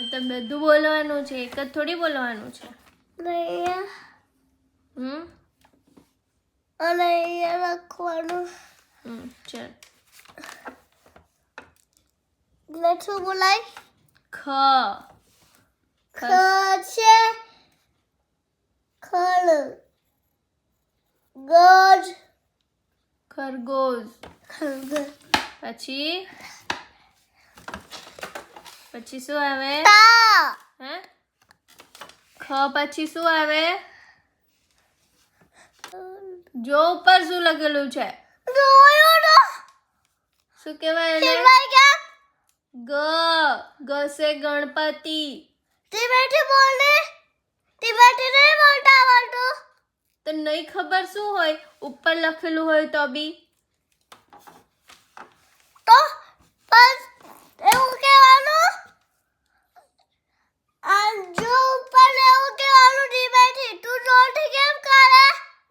તો બધું બોલવાનું છે એક જ થોડી બોલવાનું છે? હમ? અને અહીંયા લખવાનું. હમ ચાલ. શું બોલાય? ખ. ખ છે. ખળ ગજ. ખરગોશ. ખરગોશ. પછી? પછી શું આવે? હે? ખ પછી શું આવે? જો ઉપર શું લખેલું છે? શું કહેવાય એને? ગ. ગ સે ગણપતિ. તે બેઠી બોલે? તે બેઠી નહીં બોલતા આવડતું? તો નહીં ખબર શું હોય? ઉપર લખેલું હોય તો બી. તો બસ એવું કહેવાનું આ જો ઉપર એવું કહેવાનું તી બેઠી તું જોરથી કેમ કરે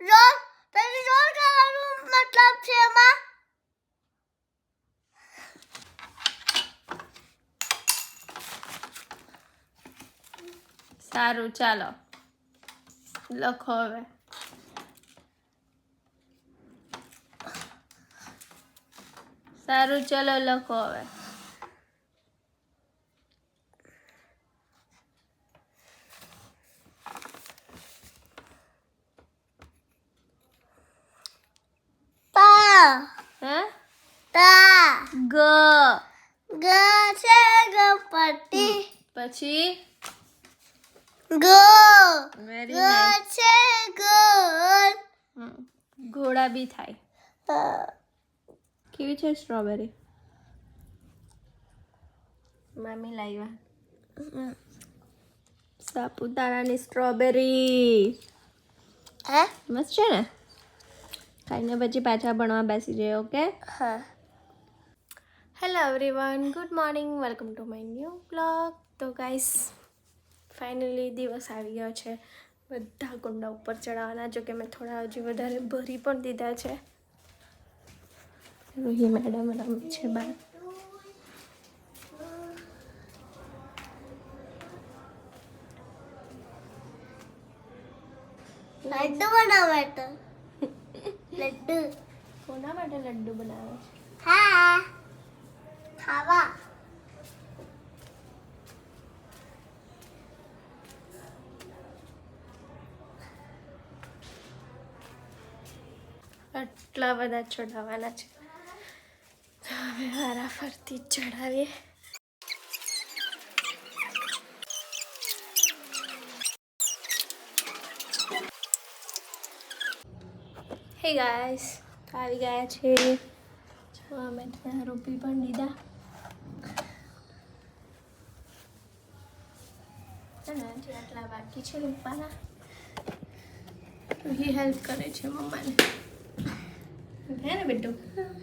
જોર તને જોર કરવાનું મતલબ છે એમાં સારું ચાલો. લખો હવે. સારું ચલો લખો હવે. ગ. ગ છે ગણપતિ. પછી? ગ વેરી ગ નાઇસ છે ગલ ઘોડા બી થાય કેવી છે સ્ટ્રોબેરી મમ્મી લાવ્યા સાપુતારાની સ્ટ્રોબેરી હે મસ્ત છે ને ખાઈને પછી પાછા ભણવા બેસી જઈએ ઓકે હા hello everyone good morning welcome to my new blog તો ગાઈસ ફાઇનલી દિવસ આવી ગયો છે. બધા કુંડા ઉપર ચડાવવાના જો કે મેં થોડા હજી વધારે ભરી પણ દીધા છે. રોહી મેડમ રમે છે બાર. લડ્ડુ બનાવે તો લડ્ડુ. કોના માટે લડ્ડુ બનાવે છે? હા. ખાવા. આટલા બધા ચડાવવાના છે. હવે વારાફરતી જ ચડાવીએ હે ગાઈસ આવી ગયા છે. અમે થોડા રોપી પણ લીધા હજી આટલા બાકી છે રોપવાના. એ હેલ્પ કરે છે મમ્માને. હે ને બેટુ?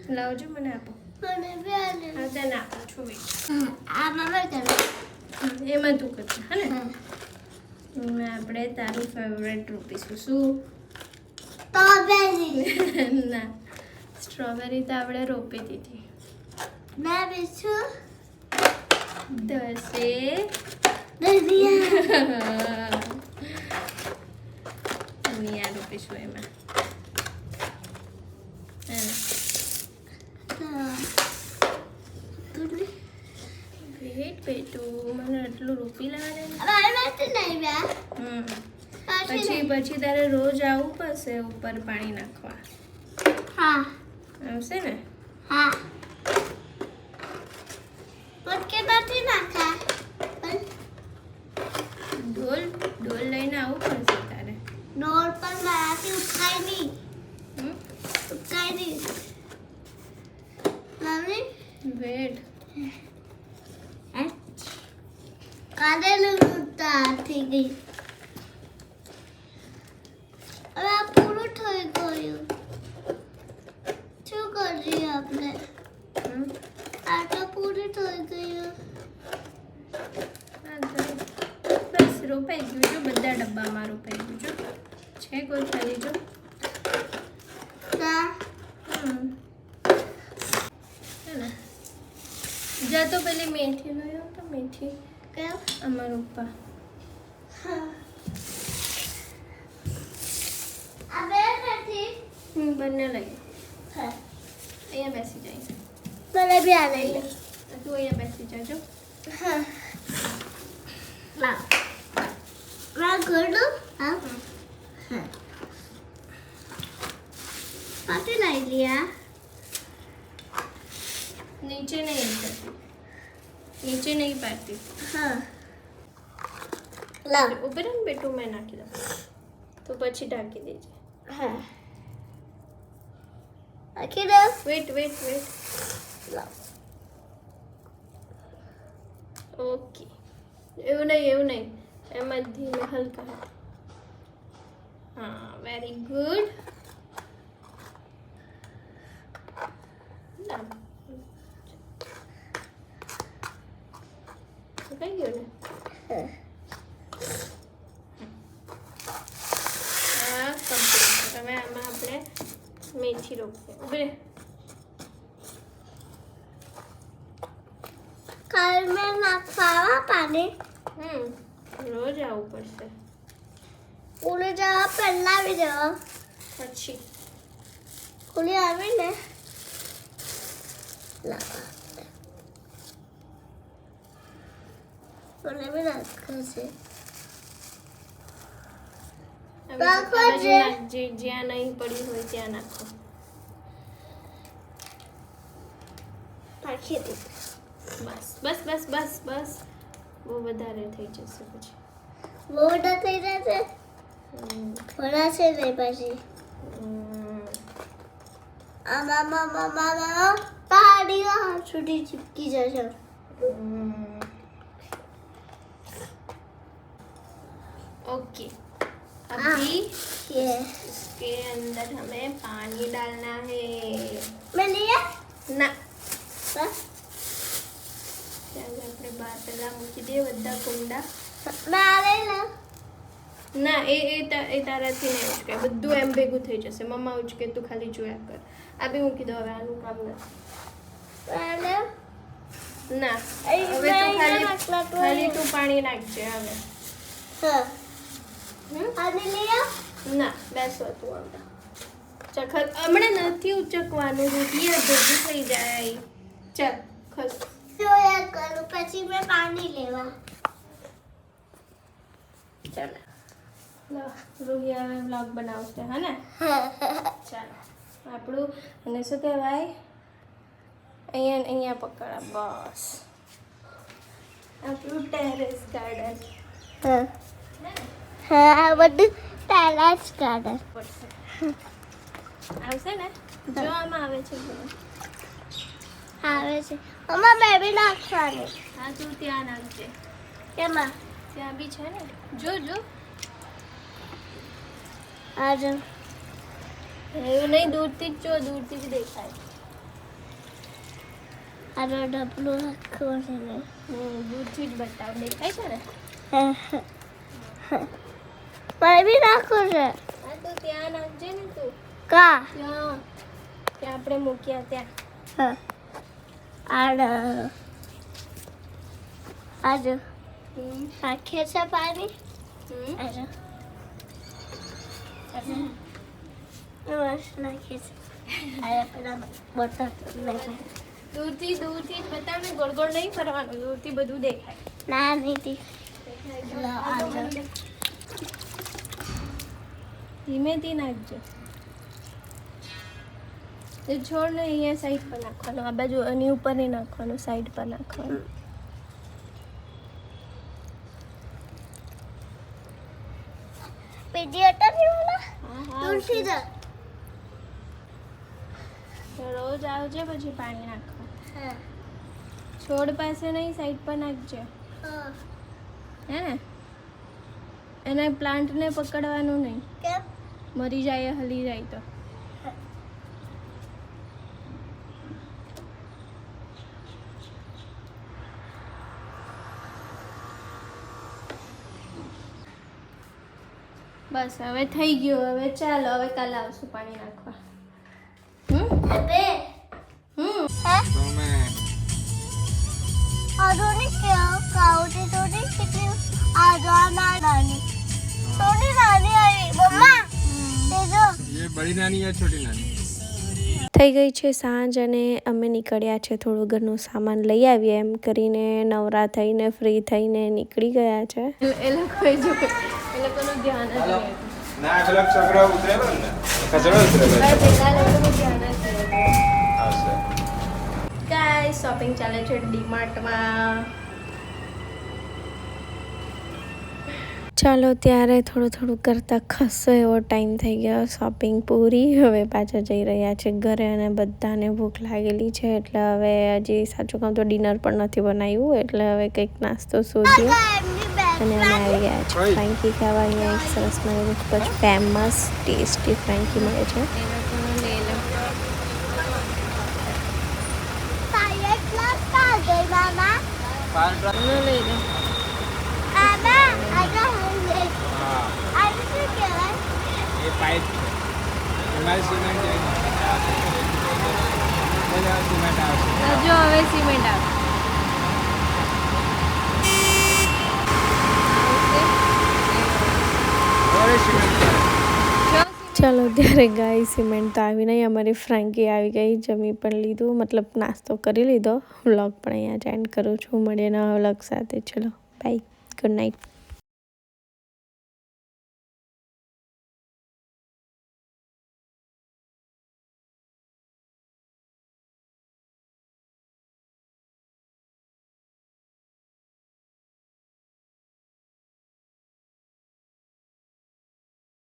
લાવજો મને આપો. હા તને આપું છું બેટા. એમાં તું કરજે હા ને? આપણે તારું ફેવરેટ રોપીશું શું સ્ટ્રોબેરી ના. સ્ટ્રોબેરી તો આપણે રોપી દીધી. મેં બીજું દસે. દરિયા રોપીશું એમાં હે ને? વેટ બેટુ મને આટલું રોપી લાવે ને? મારી માટે નહીં બે હમ. પાછી પછી પછી તારે રોજ આવવું પડશે ઉપર પાણી નાખવા. હા. આવશે ને? હા. પટકે નથી નાખા પણ ડોલ ડોલ લઈને આવવું પડશે તારે. ડોર પર મારાથી ઉઠાય નહીં. હમ? ઉઠાય નહીં. મમ્મી? વેટ ઉઠતા થઈ ગઈ હવે આ પૂરું થઈ ગયું શું કરીએ આપણે? આ તો પૂરું થઈ ગયું બસ રોપાઈ ગયું જો બધા ડબ્બામાં રોપાઈ ગયું જો છે કોઈ ખાલી જો જા તો પેલી મેથી લઈ તો મેથી કેમ અમારા પપ્પા આ બે નથી હું બંને લઈ હા અહીંયા બેસી જઈશ મને બી આ લઈ લે તું અહીંયા બેસી જાજો હા લાવ લાવ ગોળો હા હા પાટી લઈ લિયા નીચે નહીં કરતી નીચે નહીં પાડતી હા લાવ ઉપર ને બેટું મેં નાખી દઉં તો પછી ઢાંકી દેજે હા આખી દે વેટ વેટ વેટ લાવ ઓકે એવું નહીં એવું નહીં એમ જ ધીમે હલકા હાથ. હા વેરી ગુડ કઈ ગયું ને હા કમ્પ્લીટ હવે આમાં આપણે મેથી રોપીએ ઊભી રહે. કાલ મેં નાખવા પાણી હમ રોજ આવવું પડશે ઉડી જવા પહેલા આવી જવા પછી ઉડી આવીને લાવ Önemli kızı. નાખો જે જ્યાં નહીં પડી હોય ત્યાં નાખો નાખી દે બસ બસ બસ બસ બસ બહુ વધારે થઈ જશે પછી બહુ વધારે થઈ જશે થોડા છે ને પછી આમાં મામા મામા પાડીઓ છૂટી ચૂકી જશે હમ ओके अभी ये इसके अंदर हमें पानी डालना है मैं लिया ના बस ત્યારે આપણે બહાર પહેલા મૂકી દઈએ બધા કુંડા मैं आ रही ना ના એ એ તા- એ તારાથી નહીં ઉચકાય બધું એમ ભેગું થઈ જશે મમ્મા ઉચકે તું ખાલી જોયા કર આ બી મૂકી દો હવે આનું કામ નથી मैंने ના અહીં હવે તું મેં ખાલી નાખલા તો ખાલી તું પાણી નાખજે હવે हाँ આને લઈ આવ ના બેસો તું અંદર ચખત હમણાં નથી ઉચકવાનું દૂધી ભેગી થઈ જાય ચલ ખસ જોયા કરું પછી મેં પાણી લેવા ચાલો લો રૂહી હવે બ્લોગ બનાવશે હે ને ચાલો આપણું અને શું કહેવાય અહીંયા અહીંયા પકડા બસ આપણું ટેરેસ ગાર્ડન હા हाँ આ બધું તારા જ કાઢે આવશે ને જો આમાં આવે છે આવે છે અમાર બેબી નાખવાની હા તું ત્યાં નાખજે કેમાં ત્યાં બી છે ને જો જો આજે એવું નહીં દૂરથી જ જો દૂરથી જ દેખાય આનો ડબલું છે ને દૂરથી જ બતાવ દેખાય છે ને મારે નાખું છે. હા તો ત્યાં નાખજે ને તું. કા? ત્યાં. ત્યાં આપણે મૂક્યા ત્યાં. હા. આજો નાખીએ છે પાણી? આજો. નાખીએ છે. નાખે દૂરથી દૂરથી બતાવ ને ગોળ ગોળ નહીં ફરવાનું દૂરથી બધું દેખાય. ના નહીં. ધીમેથી નાખજો. છોડ ને અહીંયા સાઈડ પર નાખવાનું આ બાજુ એની ઉપર નહીં નાખવાનું સાઈડ પર નાખવાનું. બીજી હતા ને ઓલા? હા હા તુલસી દા. તો રોજ આવજે પછી પાણી નાખવા. હા. છોડ પાસે નહીં સાઈડ પર નાખજે. હા. હે ને? એને પ્લાન્ટને પકડવાનું નહીં. કેમ? મરી જાય હલી જાય તો. બસ હવે થઈ ગયું. હવે ચાલો હવે કાલે આવશું પાણી નાખવા. બે હમ. હે? અધોની કેવું કાઉટી તો કેટલી? આ જો આ ના- નાની. થોડી નાની બડી નાની યા છોટી નાની? થઈ ગઈ છે સાંજ અને અમે નીકળ્યા છે થોડું ઘરનું સામાન લઈ આવીએ એમ કરીને નવરા થઈને ફ્રી થઈને નીકળી ગયા છે. એ લોકો જો એ લોકોનું ધ્યાન ના અલગ છોકરો ઉતરેલો ને. કચરો ઉતરેલો ધ્યાન ગાઈસ શોપિંગ ચાલે છે ડીમાર્ટમાં. ચાલો ત્યારે થોડું થોડું કરતાં ખસો એવો ટાઈમ થઈ ગયો. શોપિંગ પૂરી. હવે પાછા જઈ રહ્યા છે ઘરે અને બધાને ભૂખ લાગેલી છે. એટલે હવે હજી સાચું કહું તો ડિનર પણ નથી બનાવ્યું. એટલે હવે કંઈક નાસ્તો શોધીએ. અને અમે આવી ગયા છે. ફ્રેન્કી ખાવા. અહીંયા એક સરસ મજાનું ખૂબ જ ફેમસ ટેસ્ટી ફ્રેન્કી મળે છે. ટાયર ક્લાસ કા ગઈ મામા આમાં આગળ હંગે હા આ શું કહેવાય એ પાઇપ એમાં સિમેન્ટ સિમેન્ટ આવશે જો હવે સિમેન્ટ આવશે ચાલો ત્યારે ગાય સિમેન્ટ તો આવી નહીં. અમારી ફ્રેન્કી આવી ગઈ. જમી પણ લીધું. મતલબ નાસ્તો કરી લીધો. વ્લોગ પણ અહીંયા જ એન્ડ કરું છું. મળીએ નવા વ્લોગ સાથે. ચલો બાય ગુડ નાઇટ